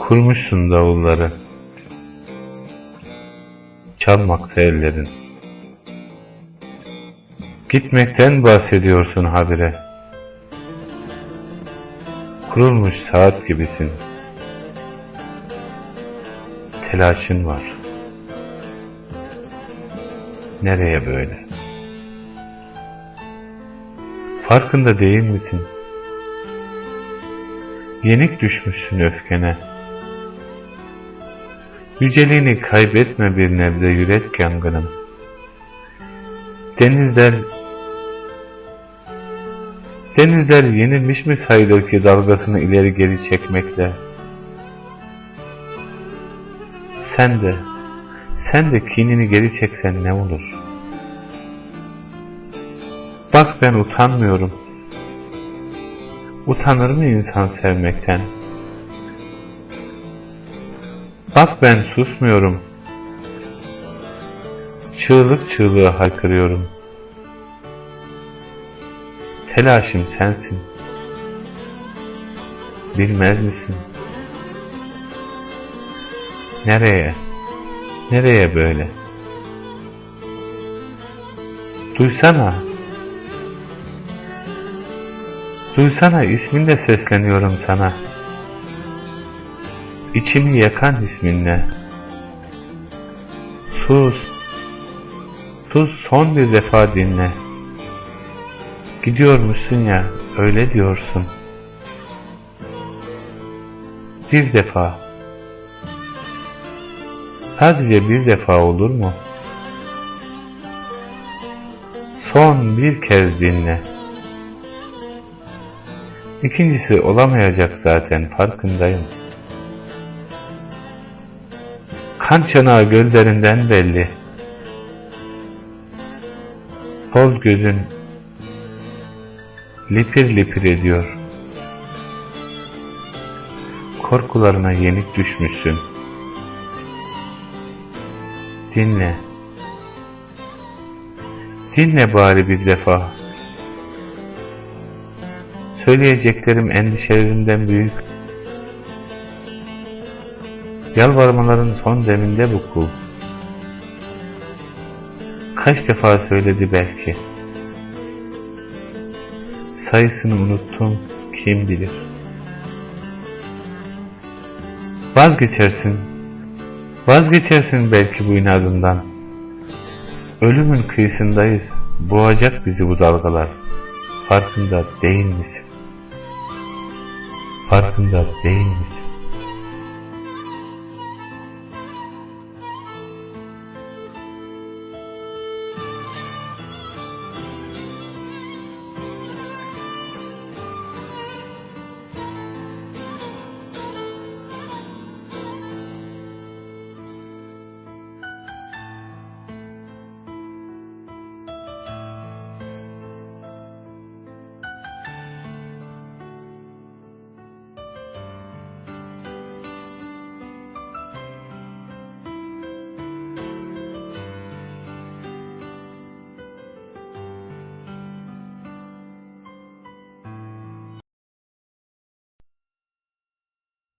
Kurmuşsun davulları. Çalmakta ellerin. Gitmekten bahsediyorsun habire. Kurulmuş saat gibisin. Telaşın var. Nereye böyle? Farkında değil misin? Yenik düşmüşsün öfkene. Yüceliğini kaybetme bir nebze yürek yangınım. Denizler Denizler yenilmiş mi sayılır ki dalgasını ileri geri çekmekle? Sen de, sen de kinini geri çeksen ne olur? Bak ben utanmıyorum. Utanır mı insan sevmekten? Bak ben susmuyorum. Çığlık çığlığa haykırıyorum. Telaşım sensin. Bilmez misin? Nereye? Nereye böyle? Duysana. Duysana isminle sesleniyorum sana. İçimi yakan isminle. Sus. Sus son bir defa dinle. Gidiyormuşsun ya öyle diyorsun. Bir defa. Sadece bir defa olur mu? Son bir kez dinle. İkincisi olamayacak zaten farkındayım. Kan çanağı gözlerinden belli. Sol gözün lipir lipir ediyor. Korkularına yenik düşmüşsün. Dinle. Dinle bari bir defa. Söyleyeceklerim endişelerimden büyük. Yalvarmaların son deminde bu kul. Kaç defa söyledi belki. Sayısını unuttum, kim bilir. Vazgeçersin, vazgeçersin belki bu inadından. Ölümün kıyısındayız, boğacak bizi bu dalgalar. Farkında değil misin? Farkında değil misin?